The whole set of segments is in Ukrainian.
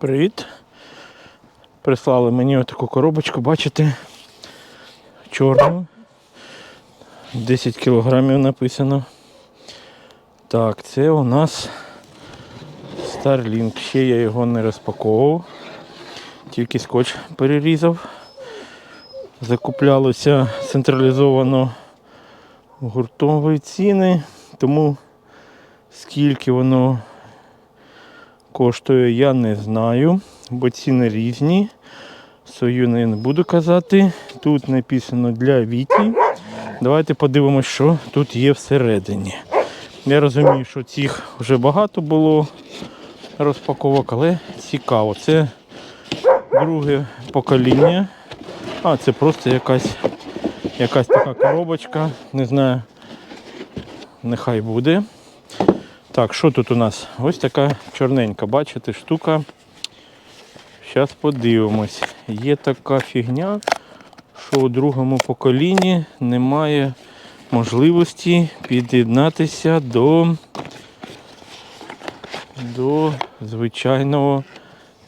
Привіт. Прислали мені таку коробочку, бачите, чорну. 10 кілограмів написано. Так, це у нас Starlink. Ще я його не розпаковував. Тільки скотч перерізав. Закуплялося централізовано гуртові ціни, тому скільки воно коштує, я не знаю, бо ціни різні. Свою не буду казати. Тут написано для Віті. Давайте подивимось, що тут є всередині. Я розумію, що цих вже багато було розпаковок, але цікаво. Це друге покоління. А, це просто якась, якась така коробочка. Не знаю, нехай буде. Так, що тут у нас? Ось така чорненька, бачите, штука. Зараз подивимось. Є така фігня, що у другому поколінні немає можливості під'єднатися до, до звичайного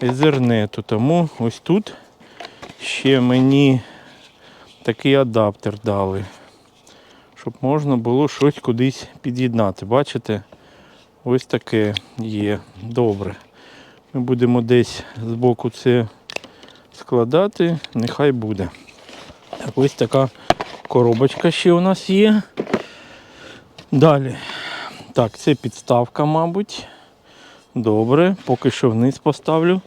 Ethernet. Тому ось тут ще мені такий адаптер дали, щоб можна було щось кудись під'єднати. Бачите? Ось таке є. Добре. Ми будемо десь збоку це складати, нехай буде. Ось така коробочка ще у нас є. Далі. Так, це підставка, мабуть. Добре, поки що вниз поставлю.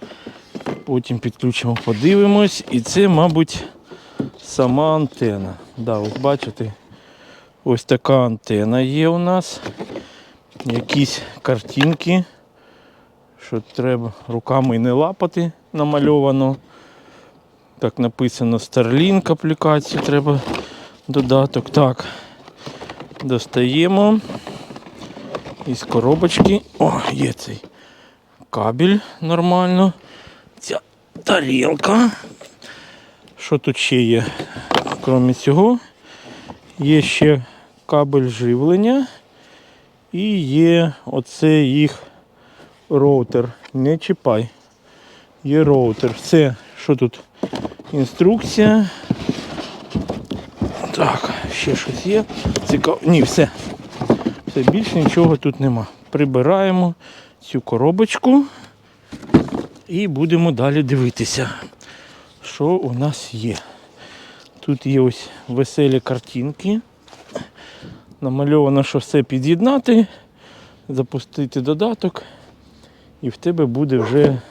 Потім підключимо, подивимось. І це, мабуть, сама антена. Да, ось бачите, ось така антена є у нас. Якісь картинки, що треба руками не лапати, намальовано. Так написано Starlink аплікацію треба додаток. Так, достаємо із коробочки. О, є цей кабель нормально. Ця тарілка. Що тут ще є? Крім цього, є ще кабель живлення. І є оце їх роутер. Не чіпай. Є роутер. Все, що тут? Інструкція. Так, ще щось є. Цікаво. Ні, все. Все, більше нічого тут нема. Прибираємо цю коробочку і будемо далі дивитися, що у нас є. Тут є ось веселі картинки. Намальовано, що все під'єднати, запустити додаток, і в тебе буде вже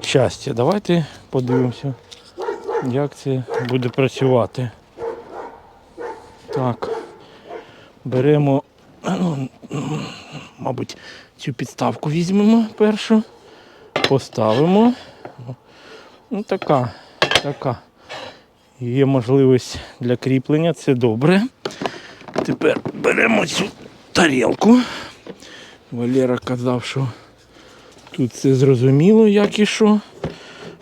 щастя. Давайте подивимося, як це буде працювати. Так, беремо, ну, мабуть, цю підставку візьмемо першу, поставимо. Ну, така, така. Є можливість для кріплення, це добре. Тепер беремо цю тарілку. Валера казав, що тут все зрозуміло, як і що.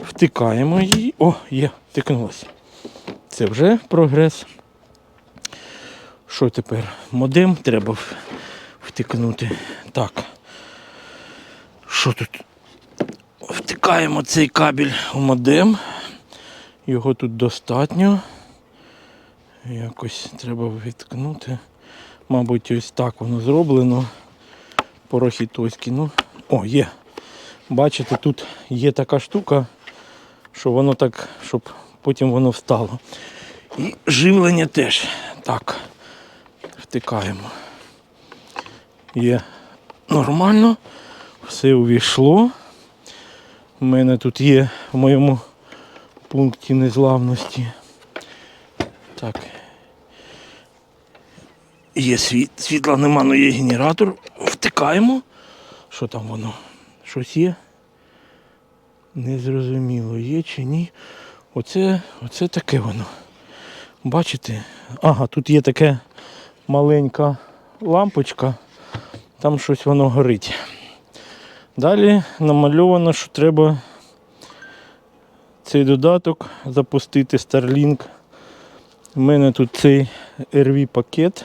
Втикаємо її. О, є, втикнулося. Це вже прогрес. Що тепер? Модем треба втикнути. Так. Що тут? Втикаємо цей кабель у модем. Його тут достатньо. Якось треба відткнути. Мабуть, ось так воно зроблено. Порохітоськи. Ну, о, є. Бачите, тут є така штука, що воно так, щоб потім воно встало. І живлення теж. Так, втикаємо. Є нормально. Все увійшло. У мене тут є в моєму пункті незламності. Так. Є світ, світла нема, але є генератор. Втикаємо. Що там воно? Щось є? Незрозуміло, є чи ні. Оце, оце таке воно. Бачите? Ага, тут є таке маленька лампочка, там щось воно горить. Далі намальовано, що треба цей додаток запустити Starlink. У мене тут цей RV пакет,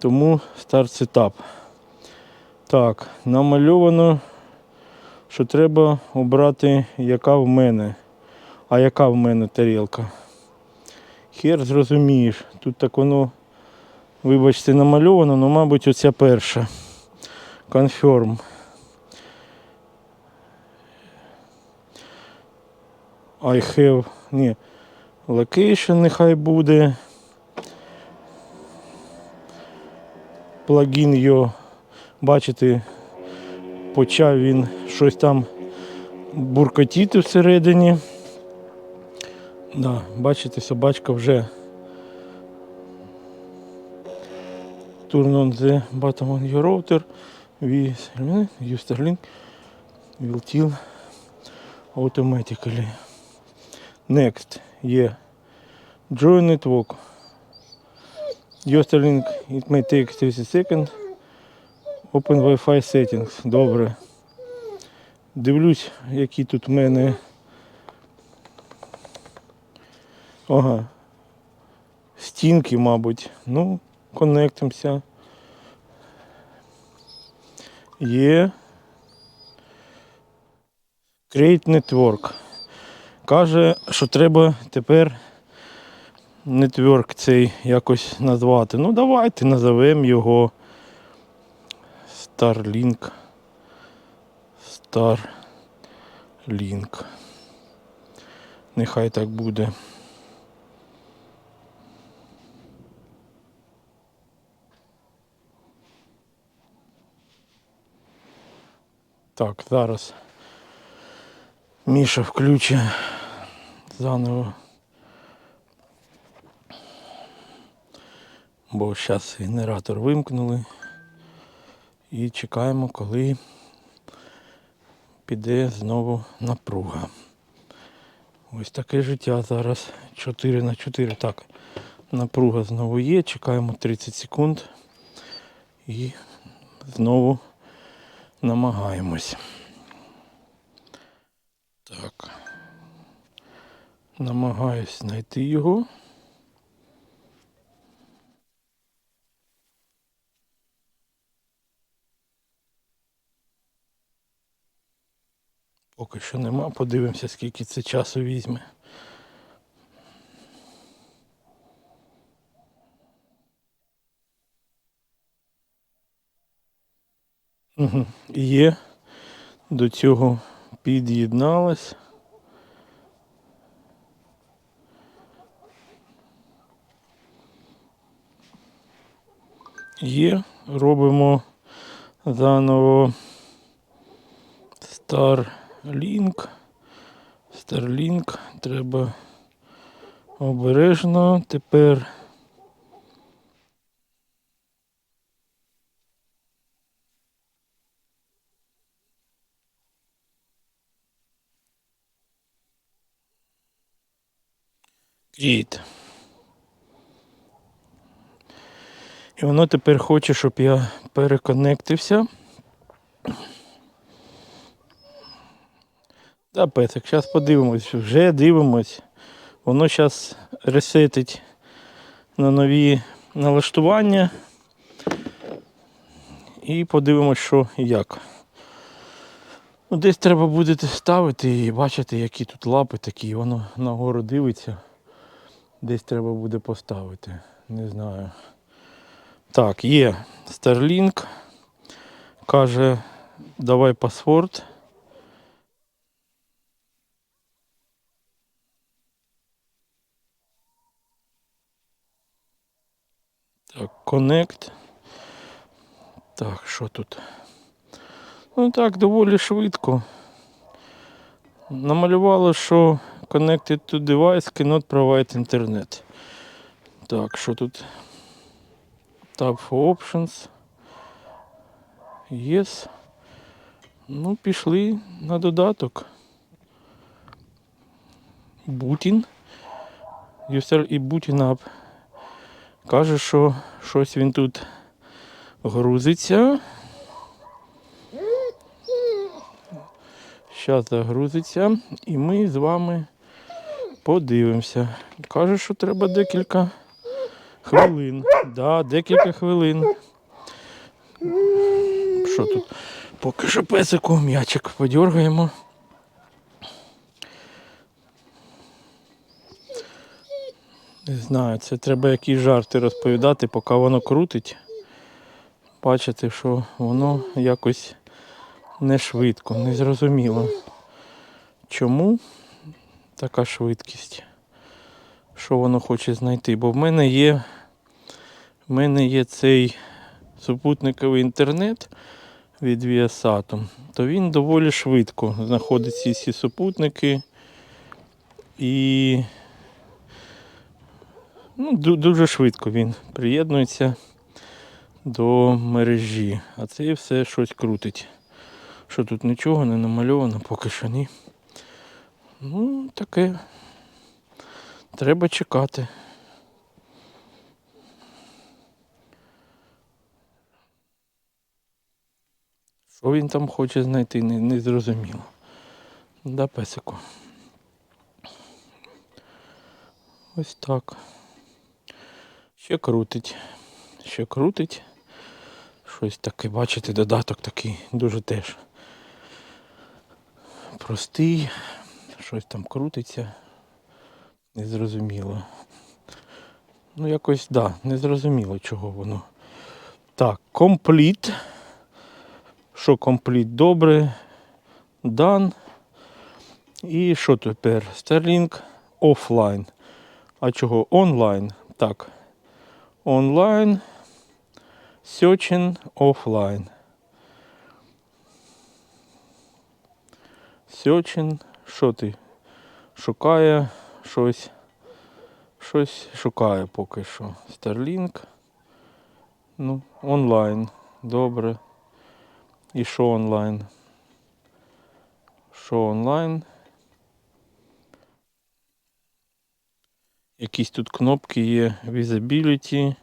тому старт сетап. Так, намальовано, що треба обрати, яка в мене. А яка в мене тарілка? Хер зрозумієш. Тут так воно, вибачте, намальовано, але, мабуть, оця перша. Confirm. I have. Ні. Location нехай буде. Плагін його. Бачите, почав він щось там буркотіти всередині. Да, бачите, собачка вже the bottom on your router Starlink will tell automatically. Next, yeah. Join network. Your Starlink, it may take 30 seconds. Open Wi-Fi settings. Добре. Дивлюсь, які тут в мене. Ага. Стінки, мабуть. Ну, коннектимося. Є. Create Network. Каже, що треба тепер нетворк цей якось назвати. Ну, давайте назовемо його Starlink. Starlink. Нехай так буде. Так, зараз Міша включить заново. Бо зараз генератор вимкнули і чекаємо, коли піде знову напруга. Ось таке життя зараз 4 на 4. Так, напруга знову є, чекаємо 30 секунд і знову намагаємось. Так. Намагаюсь знайти його. Поки що нема, подивимося, скільки це часу візьме. Угу. Є. До цього під'єдналась. Є. Робимо заново Starlink. Starlink. Треба обережно. Тепер Create. І воно тепер хоче, щоб я переконектився. Да, песик, зараз подивимось, вже дивимось. Воно зараз ресетить на нові налаштування. І подивимось, що і як. Ну, десь треба буде ставити і бачити, які тут лапи такі, воно нагору дивиться. Десь треба буде поставити. Не знаю. Так, є Starlink. Каже, давай паспорт. Так, Connect. Так, що тут? Ну так, доволі швидко. Намалювало, що connected to device cannot provide internet. Так, що тут? Tab for options. Yes. Ну, пішли на додаток. Бутін. User і Booting Up. Каже, що щось він тут грузиться. Зараз загрузиться і ми з вами подивимося. Каже, що треба декілька хвилин. Да, декілька хвилин. Що тут? Поки що песику м'ячик подергаємо. Не знаю, це треба якісь жарти розповідати, поки воно крутить. Бачите, що воно якось не швидко, не зрозуміло. Чому така швидкість? Що воно хоче знайти? Бо в мене є, в мене є цей супутниковий інтернет від Viasat, то він доволі швидко знаходить ці всі супутники і ну, дуже швидко він приєднується до мережі. А це все щось крутить. Що тут нічого не намальовано, поки що ні. Ну, таке. Треба чекати. Що він там хоче знайти, не, не зрозуміло. Да, песику. Ось так. Ще крутить. Ще крутить. Щось таке, бачите, додаток такий дуже теж простий. Щось там крутиться. Незрозуміло. Ну, якось, так, да, незрозуміло, чого воно. Так, компліт. Що компліт добре. Дан. І що тепер? Starlink офлайн. А чого? Онлайн. Так. Онлайн. Searching офлайн. Searching. Що ти? Шукає щось. Щось шукає поки що. Starlink. Ну, онлайн. Добре. І що онлайн? Що онлайн? Якісь тут кнопки є. Visibility.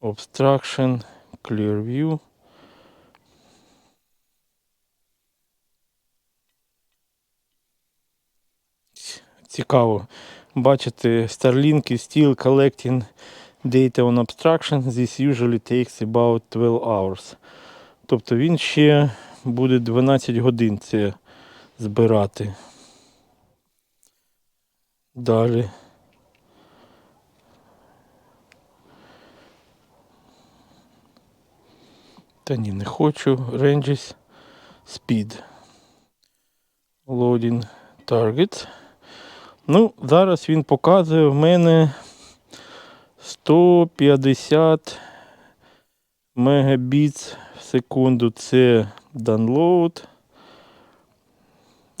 Obstruction. Clear view. Цікаво. Бачите, Starlink still collecting data on obstruction. This usually takes about 12 hours. Тобто він ще буде 12 годин це збирати. Далі. Та ні, не хочу. Ranges Speed. Loading Target. Ну, зараз він показує в мене 150 мегабіт в секунду. Це download.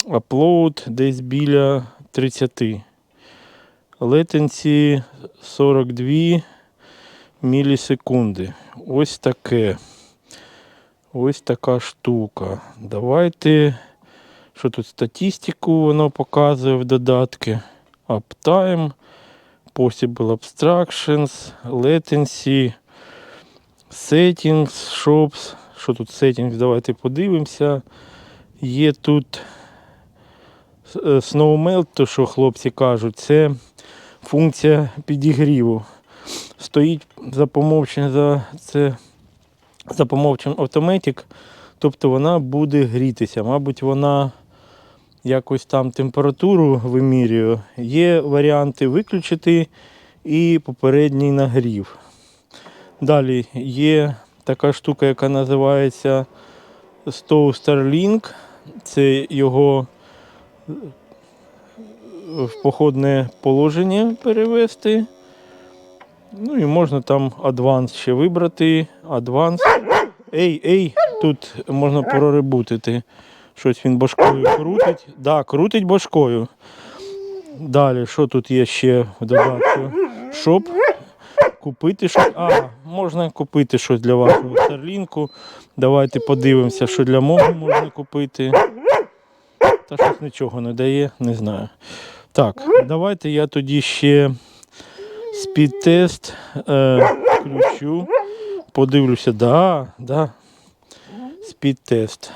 Upload десь біля 30. Latency 42 мілісекунди. Ось таке. Ось така штука. Давайте. Що тут статистику воно показує в додатки. Uptime, Possible Abstractions, Latency, Settings, Shops. Що тут Settings? Давайте подивимося. Є тут е, Snowmelt, то що хлопці кажуть, це функція підігріву. Стоїть за помовчим за це за помовчим Automatic, тобто вона буде грітися. Мабуть, вона якось там температуру вимірює. Є варіанти виключити і попередній нагрів. Далі є така штука, яка називається Stow Starlink. Це його в походне положення перевести. Ну і можна там Advanced ще вибрати. Advanced. Ей, ей, тут можна проребутити. Щось він башкою крутить. Да, крутить башкою. Далі, що тут є ще в додатку? Щоб купити щось. А, можна купити щось для вашого старлінку. Давайте подивимося, що для мого можна купити. Та щось нічого не дає, не знаю. Так, давайте я тоді ще спід-тест е, включу. Подивлюся, да, да. Спід-тест.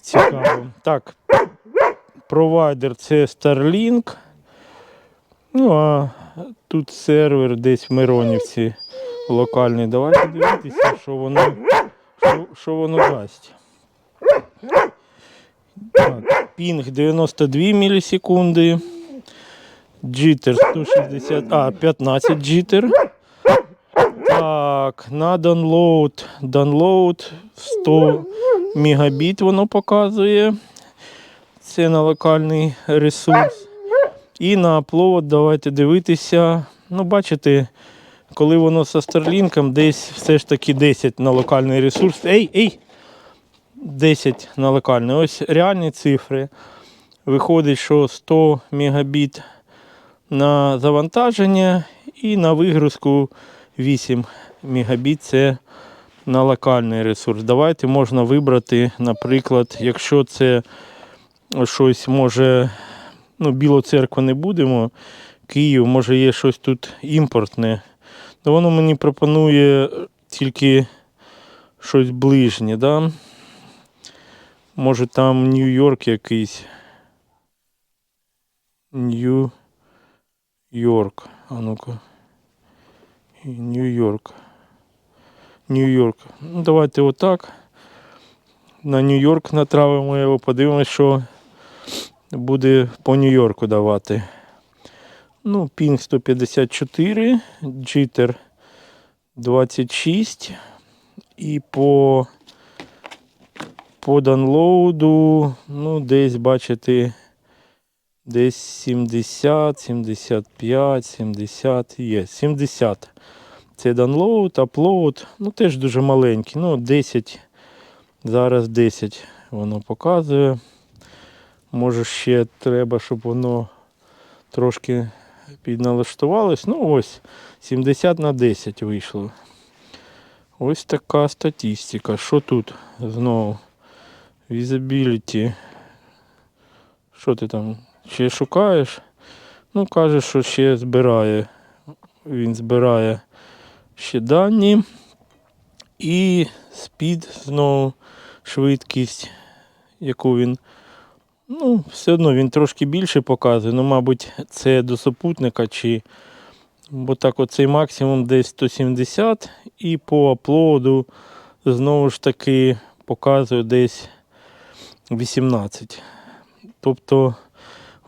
Цікаво. Так. Провайдер це Starlink. Ну, а тут сервер десь в Миронівці. локальний. Давайте дивитися, що воно, що, що воно дасть. Так, пінг 92 мілісекунди. Джитер 160, а, 15 джитер. Так, на download, download 100 мегабіт воно показує. Це на локальний ресурс. І на upload давайте дивитися. Ну, бачите, коли воно со Starlink, десь все ж таки 10 на локальний ресурс. Ей, ей! 10 на локальний. Ось реальні цифри. Виходить, що 100 мегабіт на завантаження і на вигрузку 8 мегабіт це на локальний ресурс. Давайте можна вибрати, наприклад, якщо це щось може, ну, Білу церкву не будемо, Київ, може є щось тут імпортне. То воно мені пропонує тільки щось ближнє, да? Може там Нью-Йорк якийсь. Нью-Йорк. А ну-ка. Нью-Йорк. Нью-Йорк. Ну, давайте отак. На Нью-Йорк натравимо його, подивимось, що буде по Нью-Йорку давати. Ну, пінг 154, джитер 26. І по, по данлоуду, ну, десь бачите, десь 70, 75, 70 є. 70. Це download, upload, ну теж дуже маленький. Ну, 10, зараз 10 воно показує. Може ще треба, щоб воно трошки підналаштувалось. Ну ось, 70 на 10 вийшло. Ось така статистика. Що тут знову? Visibility. Що ти там? Ще шукаєш? Ну, каже, що ще збирає. Він збирає ще дані. І спід знову швидкість, яку він. Ну, все одно він трошки більше показує. Ну, мабуть, це до супутника чи. Бо так оцей максимум десь 170 і по аплоду знову ж таки показує десь 18. Тобто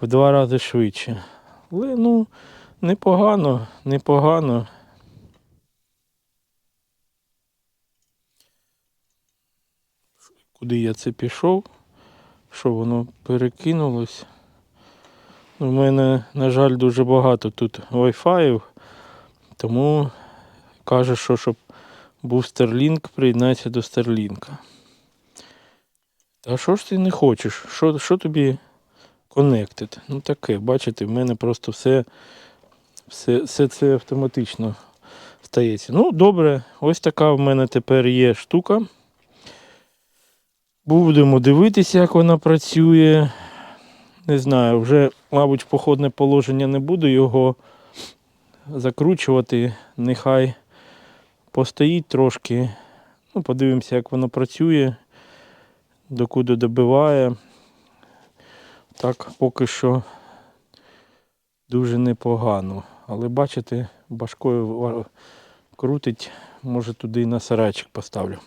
в два рази швидше. Але ну, непогано, непогано. Куди я це пішов? Що воно перекинулось? У мене, на жаль, дуже багато тут Wi-Fi, тому каже, що щоб був Starlink, приєднайся до Starlink. Та що ж ти не хочеш? Що, що тобі Connected? Ну таке, бачите, в мене просто все, все, все це автоматично стається. Ну, добре, ось така в мене тепер є штука. Будемо дивитися, як вона працює. Не знаю, вже, мабуть, походне положення не буду його закручувати. Нехай постоїть трошки. Ну, подивимося, як воно працює, докуди добиває. Так, поки що дуже непогано. Але бачите, башкою крутить, може туди і на сарайчик поставлю.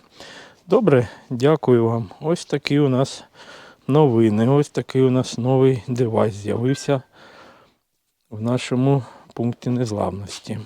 Добре, дякую вам. Ось такі у нас новини. Ось такий у нас новий девайс з'явився в нашому пункті незламності.